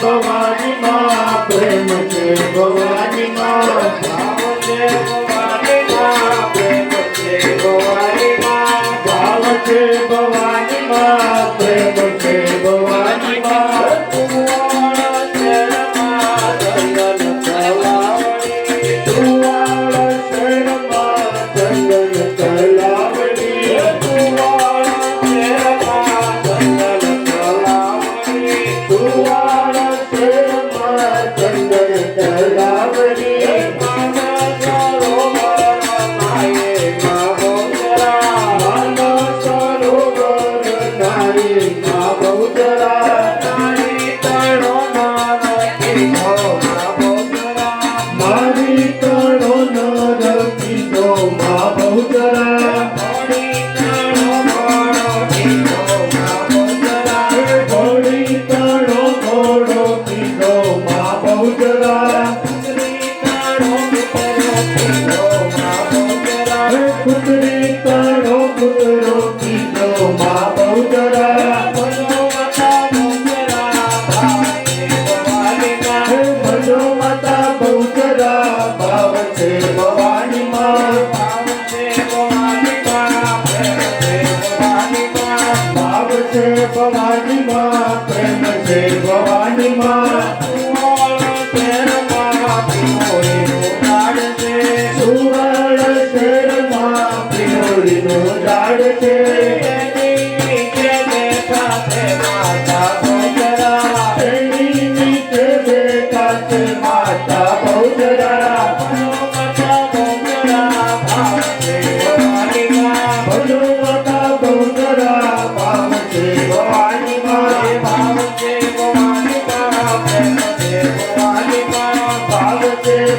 ભવાની માં પ્રેમ છે ભવાની માં. Thank you.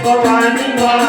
for running wild.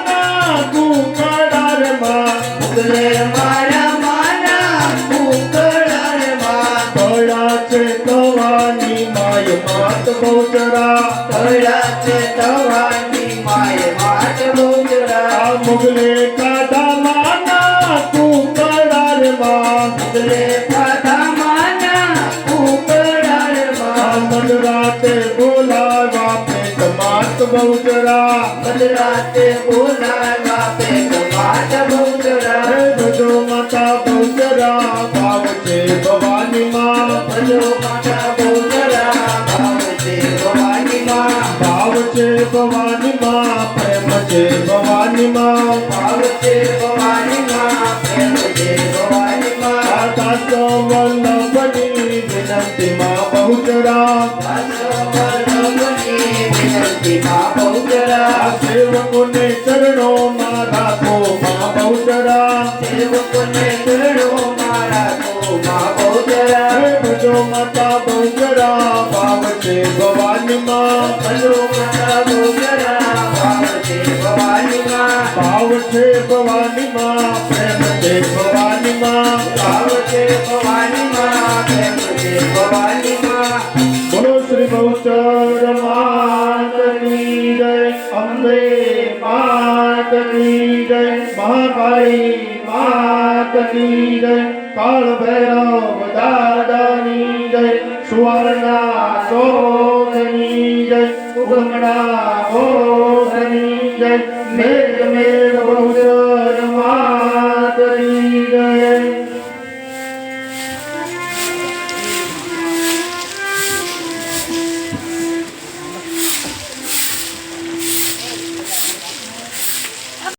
બોજરા તળા છે તવાની માય માટ બોજરા મુગલે કાઢા માના તું કડારમાં મુગલે કાઢા માના તું કડારમાં મન રાતે બોલાવા પેટ માત બોજરા મન રાતે બોલાવા છે ભવાની માં પ્રેમ છે ભવાની માં. ભાવ છે ભવાની માં પ્રેમ છે માતા ભવાનીમાં ભાવ છે જય અંબે માતની જય જય કાળ ભૈરવ દાદાની જય સુવર્ણા સો ગોરની જય